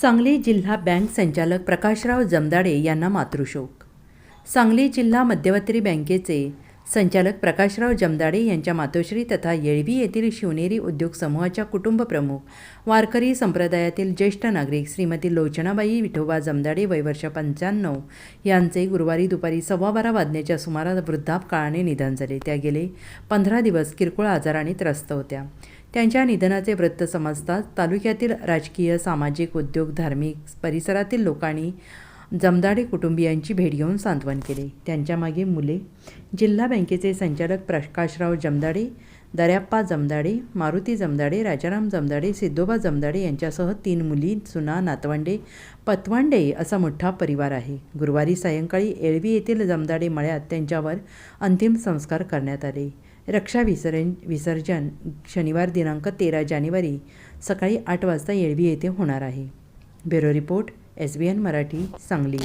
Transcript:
सांगली जिल्हा बँक संचालक प्रकाशराव जमदाडे यांना मातृशोक. सांगली जिल्हा मध्यवर्ती बँकेचे संचालक प्रकाशराव जमदाडे यांच्या मातोश्री तथा येळवी येथील शिवनेरी उद्योग समूहाच्या कुटुंबप्रमुख वारकरी संप्रदायातील ज्येष्ठ नागरिक श्रीमती लोचनाबाई विठोबा जमदाडे वयवर्ष पंच्याण्णव यांचे गुरुवारी दुपारी सव्वा बारा वाजण्याच्या सुमारास वृद्धापकाळाने निधन झाले. त्या गेले पंधरा दिवस किरकोळ आजाराने त्रस्त होत्या. त्यांच्या निधनाचे वृत्त समजताच तालुक्यातील राजकीय सामाजिक उद्योग धार्मिक परिसरातील लोकांनी जमदाडे कुटुंबियांची भेट घेऊन सांत्वन केले. त्यांच्यामागे मुले जिल्हा बँकेचे संचालक प्रकाशराव जमदाडे दर्याप्पा जमदाडे मारुती जमदाडे राजाराम जमदाडे सिद्धोबा जमदाडे यांच्यासह तीन मुली सुना नातवंडे पतवंडे असा मोठा परिवार आहे. गुरुवारी सायंकाळी एळवी येथील जमदाडे मळ्यात त्यांच्यावर अंतिम संस्कार करण्यात आले. रक्षा विसर्जन विसर्जन शनिवार दिनांक तेरा जानेवारी सकाळी आठ वाजता येळवी येथे होणार आहे. Bureau report S B N Marathi Sangli.